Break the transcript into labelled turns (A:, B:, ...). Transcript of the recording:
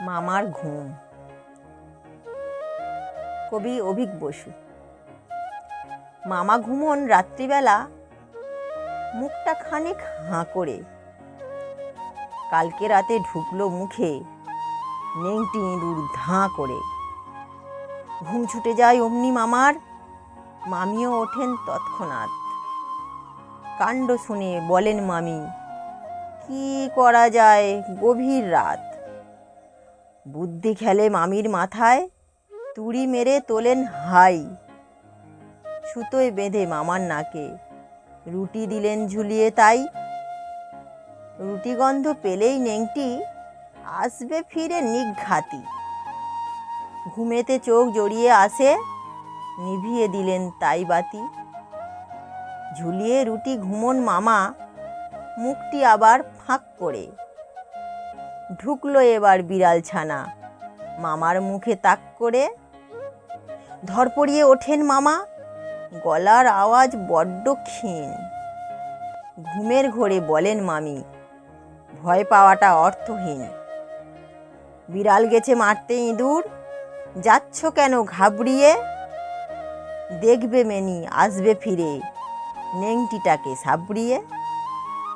A: মামার ঘুম। কবি অভিক বসু। মামা ঘুমন রাত্রিবেলা, মুখটা খানিক হাঁ করে। কালকে রাতে ঢুকলো মুখে নেংটি ইঁদুর ধাঁ করে। ঘুম ছুটে যায় অমনি মামার, মামিও ওঠেন তৎক্ষণাৎ। কাণ্ড শুনে বলেন মামি, কি করা যায় গভীর রাত? বুদ্ধি খেলে মামির মাথায়, তুড়ি মেরে তোলেন হাই। সুতোয় বেঁধে মামার নাকে, রুটি দিলেন ঝুলিয়ে তাই। রুটি গন্ধ পেলেই নেংটি আসবে ফিরে নিঘাতি। ঘুমেতে চোখ জড়িয়ে আসে, নিভিয়ে দিলেন তাই বাতি। ঝুলিয়ে রুটি ঘুমন মামা, মুখটি আবার ফাঁক করে। ঢুকলো এবার বিড়াল ছানা। মামার মুখে তাক করে ধরপড়িয়ে ওঠেন মামা। গলার আওয়াজ বড্ড ক্ষীণ। ঘুমের ঘোরে বলেন, মামি, ভয় পাওয়াটা অর্থহীন। বিড়াল গেছে মারতে ইঁদুর। যাচ্ছ কেন ঘাবড়িয়ে? দেখবে মেনি, আসবে ফিরে। নেংটিটাকে সাবড়িয়ে।